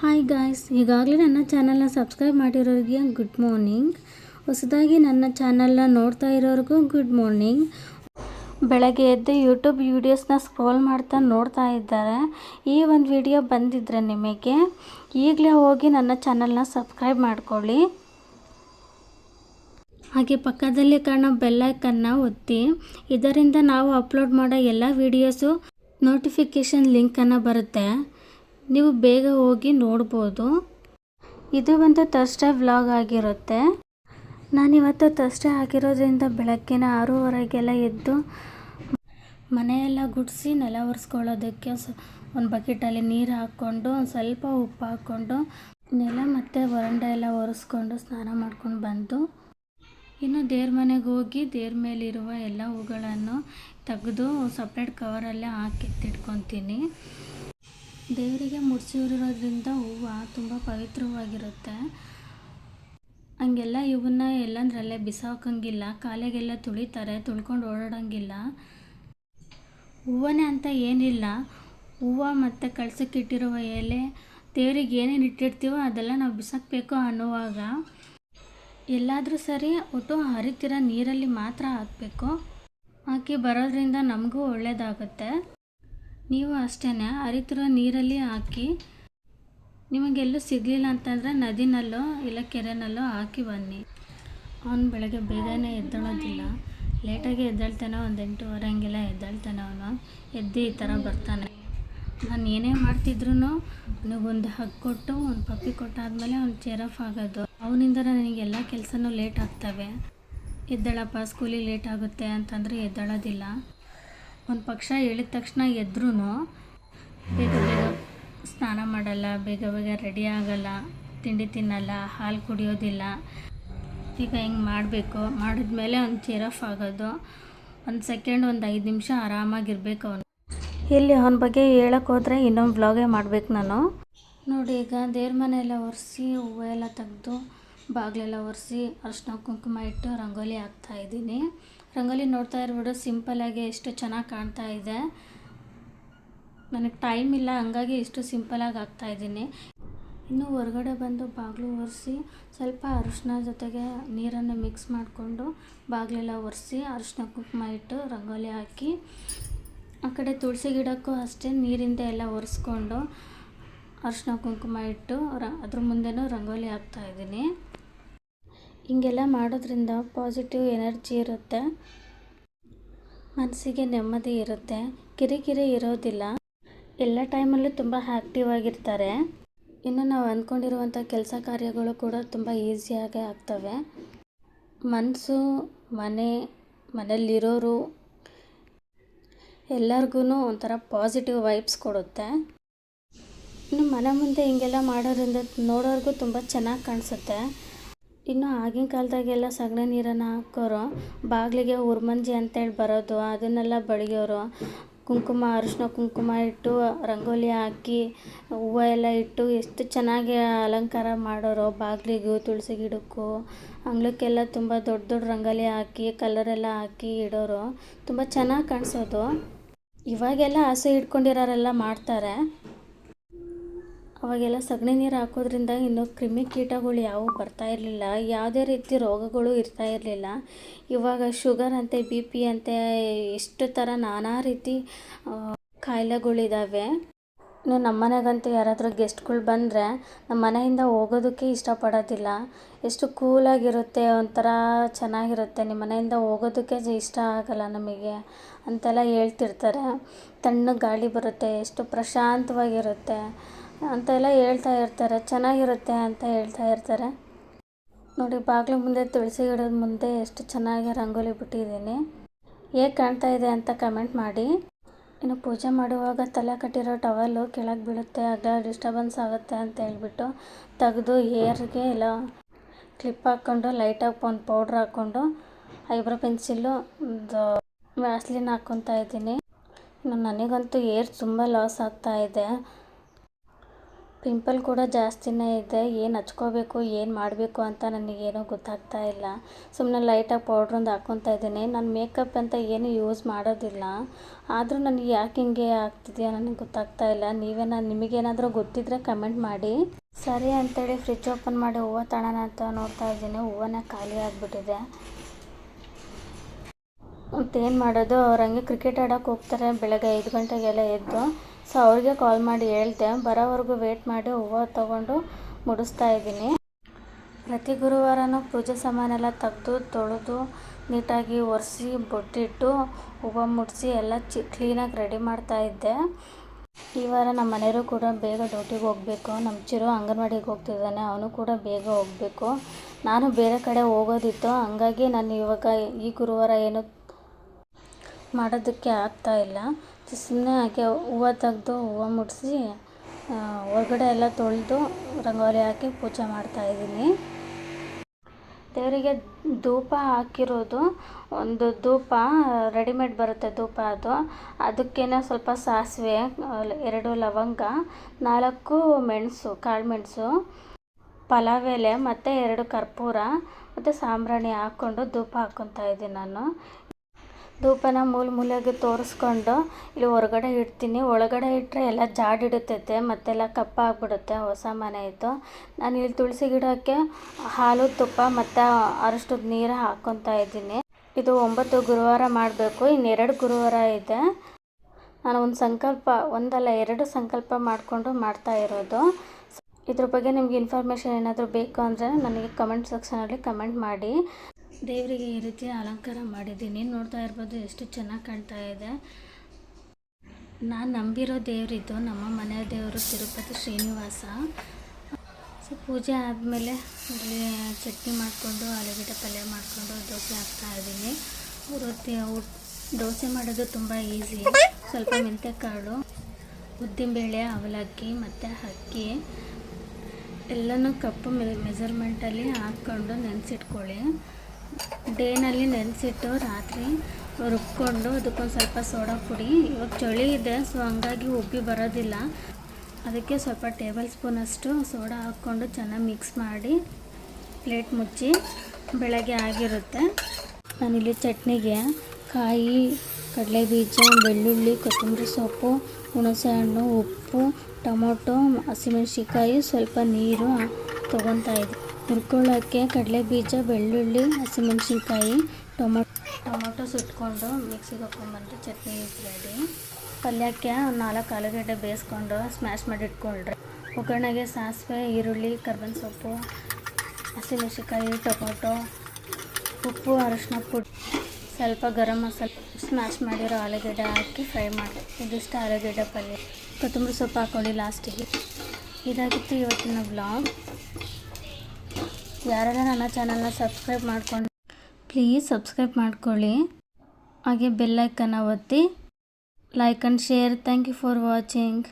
Hi guys ಈಗಾಗಲೇ ನನ್ನ ಚಾನಲ್ನ ಸಬ್ಸ್ಕ್ರೈಬ್ ಮಾಡಿರೋರಿಗೆ ಗುಡ್ ಮಾರ್ನಿಂಗ್ ಹೊಸದಾಗಿ ನನ್ನ ಚಾನಲ್ನ ನೋಡ್ತಾ ಇರೋರಿಗೂ ಗುಡ್ ಮಾರ್ನಿಂಗ್ ಬೆಳಗ್ಗೆ ಎದ್ದು ಯೂಟ್ಯೂಬ್ ವೀಡಿಯೋಸ್ನ ಸ್ಕ್ರೋಲ್ ಮಾಡ್ತಾ ನೋಡ್ತಾ ಇದ್ದಾರೆ. ಈ ಒಂದು ವಿಡಿಯೋ ಬಂದಿದ್ದರೆ ನಿಮಗೆ, ಈಗಲೇ ಹೋಗಿ ನನ್ನ ಚಾನಲ್ನ ಸಬ್ಸ್ಕ್ರೈಬ್ ಮಾಡ್ಕೊಳ್ಳಿ. ಹಾಗೆ ಪಕ್ಕದಲ್ಲಿ ಕಾಣೋ ಬೆಲ್ಲೈಕನ್ನು ಒತ್ತಿ. ಇದರಿಂದ ನಾವು ಅಪ್ಲೋಡ್ ಮಾಡೋ ಎಲ್ಲ ವೀಡಿಯೋಸು ನೋಟಿಫಿಕೇಷನ್ ಲಿಂಕನ್ನು ಬರುತ್ತೆ. ನೀವು ಬೇಗ ಹೋಗಿ ನೋಡ್ಬೋದು. ಇದು ಒಂದು ತರ್ಸ್ಡೇ ವ್ಲಾಗ್ ಆಗಿರುತ್ತೆ. ನಾನಿವತ್ತು ತರ್ಸ್ಡೇ ಆಗಿರೋದ್ರಿಂದ ಬೆಳಗ್ಗಿನ ಆರೂವರೆಗೆಲ್ಲ ಎದ್ದು ಮನೆಯೆಲ್ಲ ಗುಡಿಸಿ ನೆಲ ಒರೆಸ್ಕೊಳ್ಳೋದಕ್ಕೆ ಒಂದು ಬಕೆಟಲ್ಲಿ ನೀರು ಹಾಕ್ಕೊಂಡು, ಒಂದು ಸ್ವಲ್ಪ ಉಪ್ಪು ಹಾಕ್ಕೊಂಡು, ನೆಲ ಮತ್ತು ವರಂಡ ಎಲ್ಲ ಒರೆಸ್ಕೊಂಡು ಸ್ನಾನ ಮಾಡ್ಕೊಂಡು ಬಂದು ಇನ್ನು ದೇವ್ರ ಮನೆಗೆ ಹೋಗಿ ದೇವ್ರ ಮೇಲಿರುವ ಎಲ್ಲ ಹೂಗಳನ್ನು ತೆಗೆದು ಸಪ್ರೇಟ್ ಕವರಲ್ಲೇ ಹಾಕಿ ಎತ್ತಿಟ್ಕೊತೀನಿ ದೇವರಿಗೆ ಮುಡಿಸಿರೋದ್ರಿಂದ ಹೂವು ತುಂಬ ಪವಿತ್ರವಾಗಿರುತ್ತೆ. ಹಂಗೆಲ್ಲ ಇವನ್ನ ಎಲ್ಲಂದ್ರಲ್ಲೇ ಬಿಸಾಕಂಗಿಲ್ಲ, ಕಾಲಿಗೆಲ್ಲ ತುಳಿತಾರೆ, ತುಳ್ಕೊಂಡು ಓಡಾಡೋಂಗಿಲ್ಲ. ಹೂವನೇ ಅಂತ ಏನಿಲ್ಲ. ಹೂವು ಮತ್ತು ಕಳ್ಸಕ್ಕಿಟ್ಟಿರುವ ಎಲೆ, ದೇವ್ರಿಗೆ ಏನೇನು ಇಟ್ಟಿರ್ತೀವೋ ಅದೆಲ್ಲ ನಾವು ಬಿಸಾಕಬೇಕು ಅನ್ನುವಾಗ ಎಲ್ಲಾದರೂ ಸರಿ ಒಟ್ಟು ಹರಿತಿರೋ ನೀರಲ್ಲಿ ಮಾತ್ರ ಹಾಕಬೇಕು. ಹಾಕಿ ಬರೋದ್ರಿಂದ ನಮಗೂ ಒಳ್ಳೆಯದಾಗುತ್ತೆ ನೀವು ಅಷ್ಟೇ ಹರಿತಿರೋ ನೀರಲ್ಲಿ ಹಾಕಿ ನಿಮಗೆಲ್ಲೂ ಸಿಗಲಿಲ್ಲ ಅಂತಂದರೆ ನದಿನಲ್ಲೋ ಇಲ್ಲ ಕೆರೆನಲ್ಲೋ ಹಾಕಿ ಬನ್ನಿ. ಅವನು ಬೆಳಗ್ಗೆ ಬೇಗನೆ ಎದ್ದೇಳೋದಿಲ್ಲ. ಲೇಟಾಗಿ ಎದ್ದೇಳ್ತಾನೆ ಒಂದು ಎಂಟೂವರೆ ಹಂಗೆಲ್ಲ ಎದ್ದೇಳ್ತಾನೆ ಅವನು. ಎದ್ದು ಈ ಥರ ಬರ್ತಾನೆ. ನಾನು ಏನೇ ಮಾಡ್ತಿದ್ರು ನನಗೊಂದು ಹಗ್ ಕೊಟ್ಟು, ಒಂದು ಪಪ್ಪಿ ಕೊಟ್ಟಾದಮೇಲೆ ಅವ್ನು ಚೇರಫ್ ಆಗೋದು. ಅವನಿಂದ ನನಗೆಲ್ಲ ಕೆಲಸನೂ ಲೇಟ್ ಆಗ್ತವೆ. ಎದ್ದೇಳಪ್ಪ ಸ್ಕೂಲಿಗೆ ಲೇಟ್ ಆಗುತ್ತೆ ಅಂತಂದರೆ ಎದ್ದೇಳೋದಿಲ್ಲ. ಒಂದು ಪಕ್ಷ ಹೇಳಿದ ತಕ್ಷಣ ಎದ್ರೂ ಬೇಗ ಬೇಗ ಸ್ನಾನ ಮಾಡಲ್ಲ ಬೇಗ ಬೇಗ ರೆಡಿ ಆಗಲ್ಲ ತಿಂಡಿ ತಿನ್ನಲ್ಲ ಹಾಲು ಕುಡಿಯೋದಿಲ್ಲ. ಈಗ ಹಿಂಗೆ ಮಾಡಬೇಕು? ಮಾಡಿದ್ಮೇಲೆ ಒಂದು ಚೇರಫ್ ಆಗೋದು. ಒಂದು ಸೆಕೆಂಡ್ ಒಂದು ಐದು ನಿಮಿಷ ಆರಾಮಾಗಿರ್ಬೇಕು ಅವನು. ಇಲ್ಲಿ ಅವನ ಬಗ್ಗೆ ಹೇಳಕ್ಕೆ ಹೋದರೆ ಇನ್ನೊಂದು ಬ್ಲಾಗೇ ಮಾಡಬೇಕು ನಾನು. ನೋಡಿ ಈಗ ದೇವ್ರ ಮನೆ ಎಲ್ಲ ಒರೆಸಿ ಹೂವು ಎಲ್ಲ ತೆಗೆದು ಬಾಗಿಲೆಲ್ಲ ಒರೆಸಿ ಅರ್ಶಿನ ಕುಂಕುಮ ಇಟ್ಟು ರಂಗೋಲಿ ಹಾಕ್ತಾ ಇದ್ದೀನಿ. ರಂಗೋಲಿ ನೋಡ್ತಾ ಇರ್ಬೋದು ಸಿಂಪಲಾಗಿ ಎಷ್ಟು ಚೆನ್ನಾಗಿ ಕಾಣ್ತಾ ಇದೆ. ನನಗೆ ಟೈಮ್ ಇಲ್ಲ, ಹಂಗಾಗಿ ಇಷ್ಟು ಸಿಂಪಲಾಗಿ ಹಾಕ್ತಾಯಿದ್ದೀನಿ ಇನ್ನು ಹೊರಗಡೆ ಬಂದು ಬಾಗಿಲು ಒರೆಸಿ, ಸ್ವಲ್ಪ ಅರಿಶಿನ ಜೊತೆಗೆ ನೀರನ್ನು ಮಿಕ್ಸ್ ಮಾಡಿಕೊಂಡು ಬಾಗಿಲೆಲ್ಲ ಒರೆಸಿ, ಅರಿಶಿನ ಕುಂಕುಮ ಇಟ್ಟು ರಂಗೋಲಿ ಹಾಕಿ, ಆ ಕಡೆ ತುಳಸಿ ಗಿಡಕ್ಕೂ ಅಷ್ಟೇ ನೀರಿಂದ ಎಲ್ಲ ಒರೆಸ್ಕೊಂಡು ಅರಿಶಿನ ಕುಂಕುಮ ಇಟ್ಟು ಅದ್ರ ಮುಂದೆನೂ ರಂಗೋಲಿ ಹಾಕ್ತಾಯಿದ್ದೀನಿ ಹಿಂಗೆಲ್ಲ ಮಾಡೋದ್ರಿಂದ ಪಾಸಿಟಿವ್ ಎನರ್ಜಿ ಇರುತ್ತೆ. ಮನಸ್ಸಿಗೆ ನೆಮ್ಮದಿ ಇರುತ್ತೆ. ಕಿರಿಕಿರಿ ಇರೋದಿಲ್ಲ. ಎಲ್ಲ ಟೈಮಲ್ಲೂ ತುಂಬ ಆ್ಯಕ್ಟಿವ್ ಆಗಿರ್ತಾರೆ. ಇನ್ನು ನಾವು ಅಂದ್ಕೊಂಡಿರುವಂಥ ಕೆಲಸ ಕಾರ್ಯಗಳು ಕೂಡ ತುಂಬ ಈಸಿಯಾಗೇ ಆಗ್ತವೆ. ಮನಸ್ಸು ಮನೆ, ಮನೆಯಲ್ಲಿರೋರು ಎಲ್ಲರಿಗೂ ಒಂಥರ ಪಾಸಿಟಿವ್ ವೈಬ್ಸ್ ಕೊಡುತ್ತೆ. ಇನ್ನು ಮನೆ ಮುಂದೆ ಹಿಂಗೆಲ್ಲ ಮಾಡೋದ್ರಿಂದ ನೋಡೋರಿಗೂ ತುಂಬ ಚೆನ್ನಾಗಿ ಕಾಣಿಸುತ್ತೆ. ಇನ್ನು ಆಗಿನ ಕಾಲದಾಗೆಲ್ಲ ಸಗಣಿ ನೀರನ್ನು ಹಾಕೋರು, ಬಾಗಿಲಿಗೆ ಉರ್ಮಂಜಿ ಅಂತೇಳಿ ಬರೋದು, ಅದನ್ನೆಲ್ಲ ಬಡಿಯೋರು, ಕುಂಕುಮ ಅರಿಶಿನ ಕುಂಕುಮ ಇಟ್ಟು ರಂಗೋಲಿ ಹಾಕಿ ಹೂವು ಎಲ್ಲ ಇಟ್ಟು ಎಷ್ಟು ಚೆನ್ನಾಗಿ ಅಲಂಕಾರ ಮಾಡೋರು, ಬಾಗಿಲಿಗೂ, ತುಳಸಿ ಗಿಡಕ್ಕೂ. ಅಂಗಳಕ್ಕೆಲ್ಲ ತುಂಬ ದೊಡ್ಡ ದೊಡ್ಡ ರಂಗೋಲಿ ಹಾಕಿ ಕಲರೆಲ್ಲ ಹಾಕಿ ಇಡೋರು. ತುಂಬ ಚೆನ್ನಾಗಿ ಕಾಣಿಸೋದು. ಇವಾಗೆಲ್ಲ ಆಸೆ ಇಟ್ಕೊಂಡಿರೋರೆಲ್ಲ ಮಾಡ್ತಾರೆ. ಅವಾಗೆಲ್ಲ ಸಗಣಿ ನೀರು ಹಾಕೋದ್ರಿಂದ ಇನ್ನೂ ಕ್ರಿಮಿ ಕೀಟಗಳು ಯಾವುವು ಬರ್ತಾ ಇರಲಿಲ್ಲ. ಯಾವುದೇ ರೀತಿ ರೋಗಗಳು ಇರ್ತಾ ಇರಲಿಲ್ಲ. ಇವಾಗ ಶುಗರ್ ಅಂತೆ, ಬಿ ಪಿ ಅಂತೆ, ಎಷ್ಟು ಥರ ನಾನಾ ರೀತಿ ಕಾಯಿಲೆಗಳಿದ್ದಾವೆ ಇನ್ನು ನಮ್ಮ ಮನೆಗಂತೂ ಯಾರಾದರೂ ಗೆಸ್ಟ್ಗಳು ಬಂದರೆ ನಮ್ಮ ಮನೆಯಿಂದ ಹೋಗೋದಕ್ಕೆ ಇಷ್ಟಪಡೋದಿಲ್ಲ. ಎಷ್ಟು ಕೂಲಾಗಿರುತ್ತೆ, ಒಂಥರ ಚೆನ್ನಾಗಿರುತ್ತೆ. ನಿಮ್ಮ ಮನೆಯಿಂದ ಹೋಗೋದಕ್ಕೆ ಇಷ್ಟ ಆಗಲ್ಲ ನಮಗೆ ಅಂತೆಲ್ಲ ಹೇಳ್ತಿರ್ತಾರೆ. ತಣ್ಣಗೆ ಗಾಳಿ ಬರುತ್ತೆ, ಎಷ್ಟು ಪ್ರಶಾಂತವಾಗಿರುತ್ತೆ. ಅಂತೆಲ್ಲ ಹೇಳ್ತಾ ಇರ್ತಾರೆ. ಚೆನ್ನಾಗಿರುತ್ತೆ ಅಂತ ಹೇಳ್ತಾ ಇರ್ತಾರೆ. ನೋಡಿ, ಬಾಗಿಲು ಮುಂದೆ ತುಳಸಿ ಗಿಡದ ಮುಂದೆ ಎಷ್ಟು ಚೆನ್ನಾಗಿ ರಂಗೋಲಿ ಬಿಟ್ಟಿದ್ದೀನಿ. ಹೇಗೆ ಕಾಣ್ತಾ ಇದೆ ಅಂತ ಕಮೆಂಟ್ ಮಾಡಿ. ಇನ್ನು ಪೂಜೆ ಮಾಡುವಾಗ ತಲೆ ಕಟ್ಟಿರೋ ಟವಲ್ಲು ಕೆಳಗೆ ಬೀಳುತ್ತೆ. ಆಗ ಡಿಸ್ಟರ್ಬೆನ್ಸ್ ಆಗುತ್ತೆ ಅಂತ ಹೇಳ್ಬಿಟ್ಟು ತೆಗೆದು ಹೇರ್ಗೆ ಎಲ್ಲ ಕ್ಲಿಪ್ ಹಾಕ್ಕೊಂಡು ಲೈಟಾಗಿ ಒಂದು ಪೌಡ್ರ್ ಹಾಕ್ಕೊಂಡು ಐಬ್ರೋ ಪೆನ್ಸಿಲ್ಲು ಒಂದು ವ್ಯಾಸ್ಲಿನ್ ಹಾಕ್ಕೊತಾ ಇದ್ದೀನಿ. ಇನ್ನು ನನಗಂತೂ ಏರ್ ತುಂಬ ಲಾಸ್ ಆಗ್ತಾ ಇದೆ. ಪಿಂಪಲ್ ಕೂಡ ಜಾಸ್ತಿನೇ ಇದೆ. ಏನು ಹಚ್ಕೋಬೇಕು, ಏನು ಮಾಡಬೇಕು ಅಂತ ನನಗೇನು ಗೊತ್ತಾಗ್ತಾ ಇಲ್ಲ. ಸುಮ್ಮನೆ ಲೈಟಾಗಿ ಪೌಡ್ರೊಂದು ಹಾಕ್ಕೊತಾ ಇದ್ದೀನಿ. ನಾನು ಮೇಕಪ್ ಅಂತ ಏನು ಯೂಸ್ ಮಾಡೋದಿಲ್ಲ. ಆದರೂ ನನಗೆ ಯಾಕೆ ಹಿಂಗೆ ಆಗ್ತಿದೆಯಾ ನನಗೆ ಗೊತ್ತಾಗ್ತಾ ಇಲ್ಲ. ನೀವೇನ ನಿಮಗೇನಾದರೂ ಗೊತ್ತಿದ್ದರೆ ಕಮೆಂಟ್ ಮಾಡಿ. ಸರಿ ಅಂತೇಳಿ ಫ್ರಿಜ್ ಓಪನ್ ಮಾಡಿ ಹೂವು ತಗೋಣ ಅಂತ ನೋಡ್ತಾ ಇದ್ದೀನಿ. ಹೂವನ್ನ ಖಾಲಿ ಆಗಿಬಿಟ್ಟಿದೆ. ಮತ್ತೇನು ಮಾಡೋದು? ಅವ್ರು ಹಂಗೆ ಕ್ರಿಕೆಟ್ ಆಡೋಕೆ ಹೋಗ್ತಾರೆ. ಬೆಳಗ್ಗೆ ಐದು ಗಂಟೆಗೆಲ್ಲ ಎದ್ದು ಸೊ, ಅವ್ರಿಗೆ ಕಾಲ್ ಮಾಡಿ ಹೇಳ್ದೆ. ಬರೋವರೆಗೂ ವೇಟ್ ಮಾಡಿ ಹೂವು ತೊಗೊಂಡು ಮುಡಿಸ್ತಾ ಇದ್ದೀನಿ. ಪ್ರತಿ ಗುರುವಾರನೂ ಪೂಜೆ ಸಾಮಾನೆಲ್ಲ ತೆಗೆದು, ತೊಳೆದು, ನೀಟಾಗಿ ಒರೆಸಿ, ಬೊಟ್ಟಿಟ್ಟು, ಹೂವು ಮುಡಿಸಿ ಎಲ್ಲ ಚಿ ಕ್ಲೀನಾಗಿ ರೆಡಿ ಮಾಡ್ತಾ ಇದ್ದೆ. ಈ ವಾರ ನಮ್ಮ ಮನೆಯವರು ಕೂಡ ಬೇಗ ಡ್ಯೂಟಿಗೆ ಹೋಗಬೇಕು. ನಮ್ಮ ಚಿರು ಅಂಗನವಾಡಿಗೆ ಹೋಗ್ತಿದ್ದಾನೆ. ಅವನು ಕೂಡ ಬೇಗ ಹೋಗಬೇಕು. ನಾನು ಬೇರೆ ಕಡೆ ಹೋಗೋದಿತ್ತು. ಹಂಗಾಗಿ ನಾನು ಇವಾಗ ಈ ಗುರುವಾರ ಏನು ಮಾಡೋದಕ್ಕೆ ಇಲ್ಲ. ಸುಮ್ಮನೆ ಹಾಗೆ ಹೂವು ತೆಗ್ದು ಹೂವು ಮುಡಿಸಿ ಹೊರಗಡೆ ಎಲ್ಲ ತೊಳೆದು ರಂಗೋಲಿ ಹಾಕಿ ಪೂಜೆ ಮಾಡ್ತಾಯಿದ್ದೀನಿ ದೇವರಿಗೆ ಧೂಪ ಹಾಕಿರೋದು, ಒಂದು ಧೂಪ, ರೆಡಿಮೇಡ್ ಬರುತ್ತೆ ಧೂಪ ಅದು. ಅದಕ್ಕೇನೆ ಸ್ವಲ್ಪ ಸಾಸಿವೆ, ಎರಡು ಲವಂಗ, ನಾಲ್ಕು ಮೆಣಸು, ಕಾಳು ಮೆಣಸು ಪಲಾವ್ ಎಲೆ ಮತ್ತು ಎರಡು ಕರ್ಪೂರ, ಮತ್ತು ಸಾಂಬ್ರಾಣಿ ಹಾಕ್ಕೊಂಡು ಧೂಪ ಹಾಕ್ಕೊತಾ ಇದ್ದೀನಿ ನಾನು. ಧೂಪನ ಮೂಲ ಮೂಲೆಗೆ ತೋರಿಸ್ಕೊಂಡು ಇಲ್ಲಿ ಹೊರಗಡೆ ಇಡ್ತೀನಿ. ಒಳಗಡೆ ಇಟ್ಟರೆ ಎಲ್ಲ ಜಾಡ್ ಹಿಡಿತೈತೆ, ಮತ್ತೆಲ್ಲ ಕಪ್ಪಾಗ್ಬಿಡುತ್ತೆ ಹೊಸ ಮನೆ ಇತ್ತು ನಾನು ಇಲ್ಲಿ ತುಳಸಿ ಗಿಡಕ್ಕೆ ಹಾಲು, ತುಪ್ಪ ಮತ್ತು ಅರಷ್ಟು ನೀರು ಹಾಕೊತಾ ಇದ್ದೀನಿ. ಇದು ಒಂಬತ್ತು ಗುರುವಾರ ಮಾಡಬೇಕು, ಇನ್ನೆರಡು ಗುರುವಾರ ಇದೆ. ನಾನು ಒಂದು ಸಂಕಲ್ಪ, ಒಂದಲ್ಲ ಎರಡು ಸಂಕಲ್ಪ ಮಾಡಿಕೊಂಡು ಮಾಡ್ತಾ ಇರೋದು. ಇದ್ರ ಬಗ್ಗೆ ನಿಮ್ಗೆ ಇನ್ಫಾರ್ಮೇಷನ್ ಏನಾದರೂ ಬೇಕು ಅಂದರೆ ನನಗೆ ಕಮೆಂಟ್ ಸೆಕ್ಷನಲ್ಲಿ ಕಮೆಂಟ್ ಮಾಡಿ. ದೇವರಿಗೆ ಈ ರೀತಿ ಅಲಂಕಾರ ಮಾಡಿದ್ದೀನಿ ನೋಡ್ತಾ ಇರ್ಬೋದು ಎಷ್ಟು ಚೆನ್ನಾಗಿ ಕಾಣ್ತಾ ಇದೆ. ನಾನು ನಂಬಿರೋ ದೇವರಿದ್ದು ನಮ್ಮ ಮನೆಯ ದೇವರು ತಿರುಪತಿ ಶ್ರೀನಿವಾಸ. ಸೊ, ಪೂಜೆ ಆದಮೇಲೆ ಇಲ್ಲಿ ಚಟ್ನಿ ಮಾಡಿಕೊಂಡು, ಆಲೂಗಡ್ಡೆ ಪಲ್ಯ ಮಾಡಿಕೊಂಡು ದೋಸೆ ಹಾಕ್ತಾ ಇದ್ದೀನಿ. ರೊಟ್ಟಿ ದೋಸೆ ಮಾಡೋದು ತುಂಬ ಈಸಿ. ಸ್ವಲ್ಪ ಮೆಂತ್ಯಕಾಳು, ಉದ್ದಿನಬೇಳೆ, ಅವಲಕ್ಕಿ ಮತ್ತು ಅಕ್ಕಿ. ಎಲ್ಲನೂ ಕಪ್ಪು ಮೆಜರ್ಮೆಂಟಲ್ಲಿ ಹಾಕ್ಕೊಂಡು ನೆನೆಸಿಟ್ಕೊಳ್ಳಿ. ಡೇನಲ್ಲಿ ನೆನೆಸಿಟ್ಟು ರಾತ್ರಿ ರುಬ್ಕೊಂಡು ಅದಕ್ಕೊಂದು ಸ್ವಲ್ಪ ಸೋಡಾ ಪುಡಿ. ಇವಾಗ ಚಳಿ ಇದೆ ಸೊ ಹಂಗಾಗಿ ಉಬ್ಬಿ ಬರೋದಿಲ್ಲ. ಅದಕ್ಕೆ ಸ್ವಲ್ಪ ಟೇಬಲ್ ಸ್ಪೂನಷ್ಟು ಸೋಡಾ ಹಾಕ್ಕೊಂಡು ಚೆನ್ನಾಗಿ ಮಿಕ್ಸ್ ಮಾಡಿ ಪ್ಲೇಟ್ ಮುಚ್ಚಿ ಬೆಳಗ್ಗೆ ಆಗಿರುತ್ತೆ. ನಾನಿಲ್ಲಿ ಚಟ್ನಿಗೆ ಕಾಯಿ ಕಡಲೆ ಬೀಜ ಬೆಳ್ಳುಳ್ಳಿ, ಕೊತ್ತಂಬರಿ ಸೊಪ್ಪು, ಹುಣಸೆ ಹಣ್ಣು, ಉಪ್ಪು, ಟೊಮೊಟೊ ಹಸಿಮೆಣ್ಸಿಕಾಯಿ ಸ್ವಲ್ಪ ನೀರು ತೊಗೊತಾ ಹುರ್ಕೊಳ್ಳೋಕ್ಕೆ ಕಡಲೆ ಬೀಜ ಬೆಳ್ಳುಳ್ಳಿ, ಹಸಿಮೆಣ್ಸಿನ್ಕಾಯಿ ಟೊಮೊಟೊ ಟೊಮೊಟೊ ಸುಟ್ಕೊಂಡು ಮಿಕ್ಸಿಗೆ ಹಾಕ್ಕೊಂಬಂದು ಚಟ್ನಿ ರೆಡಿ. ಪಲ್ಯಕ್ಕೆ ನಾಲ್ಕು ಆಲೂಗಡ್ಡೆ ಬೇಯಿಸ್ಕೊಂಡು ಸ್ಮ್ಯಾಶ್ ಮಾಡಿ ಇಟ್ಕೊಂಡ್ರೆ ಒಗ್ಗರಣೆಗೆ ಸಾಸಿವೆ, ಈರುಳ್ಳಿ, ಕರ್ಬೇವಿನ ಸೊಪ್ಪು, ಹಸಿಮೆಣ್ಸಿನ್ಕಾಯಿ, ಟೊಮೊಟೊ, ಉಪ್ಪು ಅರಶಿನ ಪುಡಿ. ಸ್ವಲ್ಪ ಗರಂ ಮಸಾಲೆ ಸ್ಮ್ಯಾಶ್ ಮಾಡಿರೋ ಆಲೂಗಡ್ಡೆ ಹಾಕಿ ಫ್ರೈ ಮಾಡಿ ಇದಿಷ್ಟು ಆಲೂಗಡ್ಡೆ ಪಲ್ಯ. ಕೊತ್ತಂಬರಿ ಸೊಪ್ಪು ಹಾಕ್ಕೊಳ್ಳಿ ಲಾಸ್ಟಿಗೆ ಇದಾಗಿತ್ತು ಇವತ್ತಿನ ಬ್ಲಾಗ್ ಯಾರೆಲ್ಲ ನನ್ನ ಚಾನಲ್ನ ಸಬ್ಸ್ಕ್ರೈಬ್ ಮಾಡ್ಕೊಂಡು ಪ್ಲೀಸ್ ಸಬ್ಸ್ಕ್ರೈಬ್ ಮಾಡ್ಕೊಳ್ಳಿ. ಹಾಗೆ ಬೆಲ್ಲೈಕನ್ನ ಒತ್ತಿ like and share. Thank you for watching.